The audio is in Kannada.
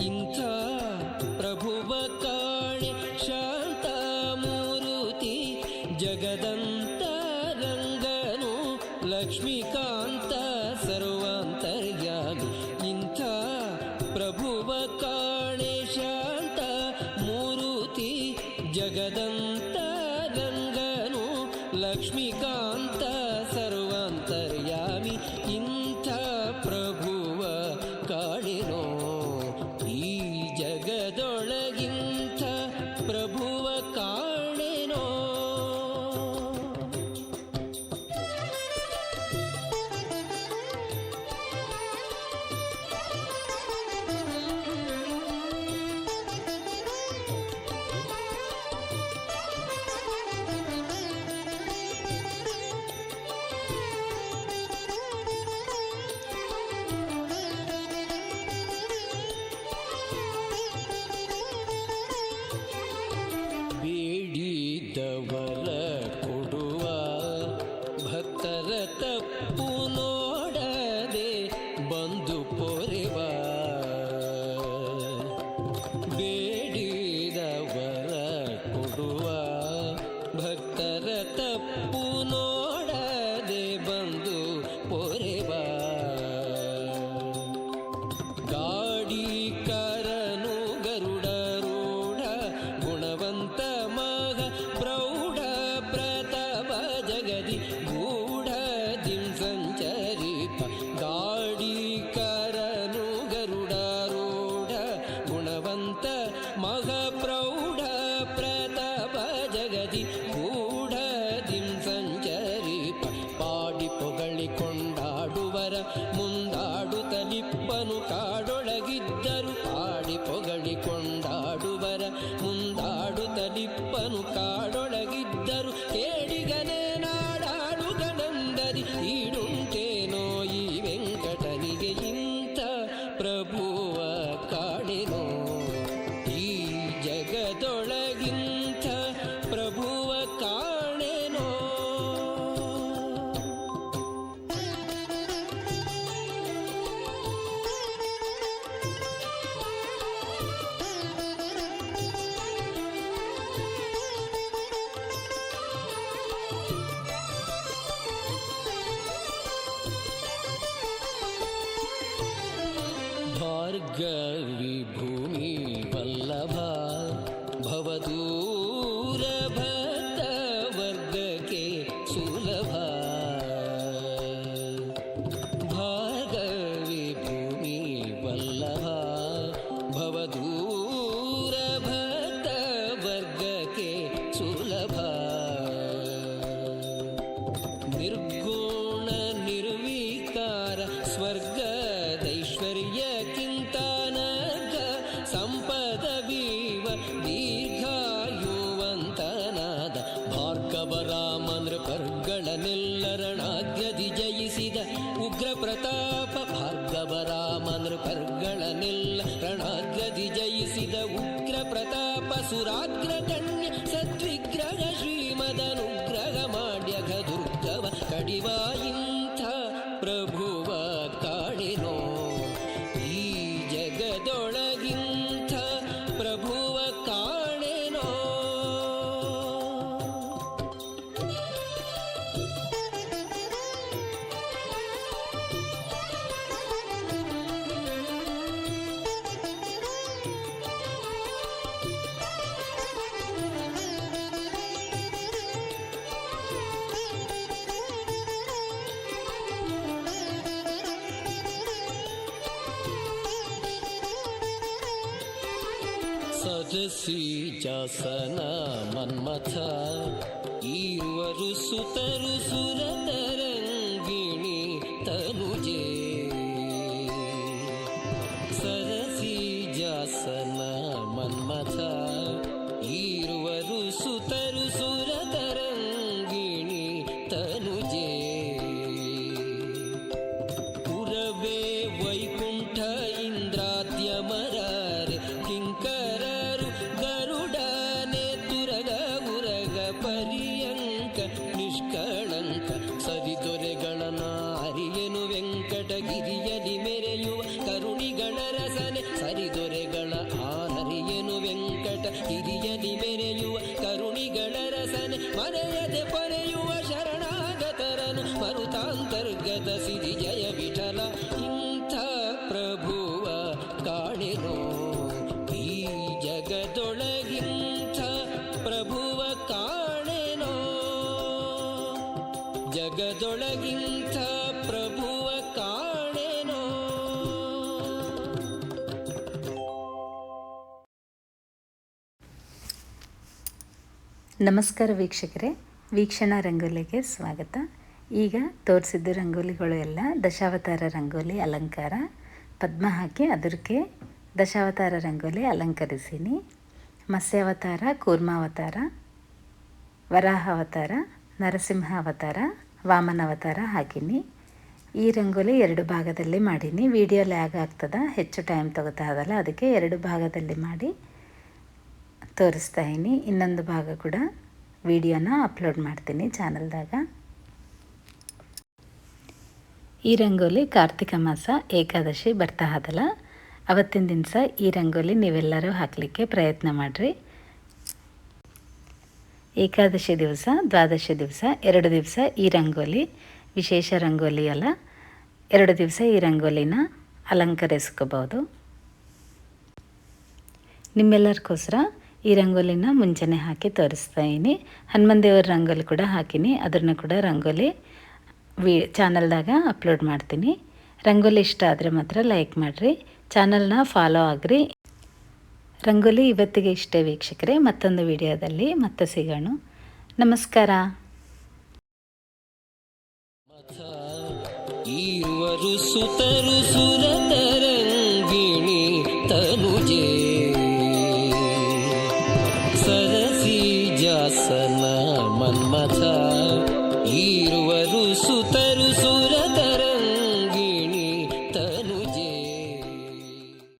ಇಂಥ ಪ್ರಭುವ ಕಾಣೆ ಶಾಂತಾಮೂರುತಿ ಜಗದಂತ ರಂಗನು ಲಕ್ಷ್ಮೀಕಾಂತ ಸರ್ವಾಂತರ್ಯಾಮಿ ಇಂಥ ಪ್ರಭುವ de ಎಲ್ಲರೂ ಪಾಡಿ ಪೊಗಳಿ ಕೊಂಡಾಡುವರ ಮುಂದಾಡುತ್ತಲಿಪ್ಪನು ಕಾಡೊಳಗಿದ್ದರು. ಕೇ ಗರಿ ಭೂಮಿ ದಿಜಯಿಸಿದ ಉಗ್ರ ಪ್ರತಾಪ ಸುರಾಗ್ರ ಕಣ್ಯ ಸಜಸಿ ಜಾಸನ ಮನ್ಮಥ ಈವರು ಸುತರು ಸುರತರ ಈ ಜಗದೊಳಗಿಂಥ ಪ್ರಭುವ ಕಾಣೆನೋ? ಜಗದೊಳಗಿಂಥ ಪ್ರಭುವ ಕಾಣೆನೋ? ನಮಸ್ಕಾರ ವೀಕ್ಷಕರೇ, ವೀಕ್ಷಣಾ ರಂಗೋಲಿಗೆ ಸ್ವಾಗತ. ಈಗ ತೋರಿಸಿದ್ದ ರಂಗೋಲಿಗಳು ಎಲ್ಲ, ದಶಾವತಾರ ರಂಗೋಲಿ ಅಲಂಕಾರ ಪದ್ಮ ಹಾಕಿ ಅದಕ್ಕೆ ದಶಾವತಾರ ರಂಗೋಲಿ ಅಲಂಕರಿಸೀನಿ, ಮತ್ಸ್ಯಾವತಾರ, ಕೂರ್ಮಾವತಾರ ವರಾಹ ಅವತಾರ ನರಸಿಂಹ ಅವತಾರ ವಾಮನ ಅವತಾರ ಹಾಕೀನಿ. ಈ ರಂಗೋಲಿ ಎರಡು ಭಾಗದಲ್ಲಿ ಮಾಡೀನಿ. ವಿಡಿಯೋ ಲ್ಯಾಗ್ ಆಗ್ತದ, ಹೆಚ್ಚು ಟೈಮ್ ತಗೋತಾ ಅದಲ್ಲ ಅದಕ್ಕೆ ಎರಡು ಭಾಗದಲ್ಲಿ ಮಾಡಿ ತೋರಿಸ್ತಾ ಇನ್ನೊಂದು ಭಾಗ ಕೂಡ ವಿಡಿಯೋನ ಅಪ್ಲೋಡ್ ಮಾಡ್ತೀನಿ ಚಾನಲ್ದಾಗ. ಈ ರಂಗೋಲಿ ಕಾರ್ತಿಕ ಮಾಸ ಏಕಾದಶಿ ಬರ್ತಾ ಹದಲ್ಲ ಅವತ್ತಿನ ದಿವಸ ಈ ರಂಗೋಲಿ ನೀವೆಲ್ಲರೂ ಹಾಕಲಿಕ್ಕೆ ಪ್ರಯತ್ನ ಮಾಡಿರಿ. ಏಕಾದಶಿ ದಿವಸ, ದ್ವಾದಶಿ ದಿವಸ, ಎರಡು ದಿವಸ ಈ ರಂಗೋಲಿ, ವಿಶೇಷ ರಂಗೋಲಿ ಅಲ್ಲ, ಎರಡು ದಿವಸ ಈ ರಂಗೋಲಿನ ಅಲಂಕರಿಸ್ಕೋಬೋದು ನಿಮ್ಮೆಲ್ಲರಿಗೋಸ್ಕರ ಈ ರಂಗೋಲಿನ ಮುಂಚೆನೇ ಹಾಕಿ ತೋರಿಸ್ತಾ ಇದ್ದೀನಿ. ಹನುಮನ್ ದೇವರ ರಂಗೋಲಿ ಕೂಡ ಹಾಕೀನಿ. ಅದನ್ನು ಕೂಡ ರಂಗೋಲಿ ವಿ ಚಾನಲ್ದಾಗ ಅಪ್ಲೋಡ್ ಮಾಡ್ತೀನಿ. ರಂಗೋಲಿ ಇಷ್ಟ ಆದರೆ ಮಾತ್ರ ಲೈಕ್ ಮಾಡಿರಿ. ಚಾನಲ್ನ ಫಾಲೋ ಆಗ್ರಿ. ರಂಗೋಲಿ ಇವತ್ತಿಗೆ ಇಷ್ಟೇ ವೀಕ್ಷಕರೇ, ಮತ್ತೊಂದು ವಿಡಿಯೋದಲ್ಲಿ ಮತ್ತೆ ಸಿಗೋಣ. ನಮಸ್ಕಾರ. ಸುರತರ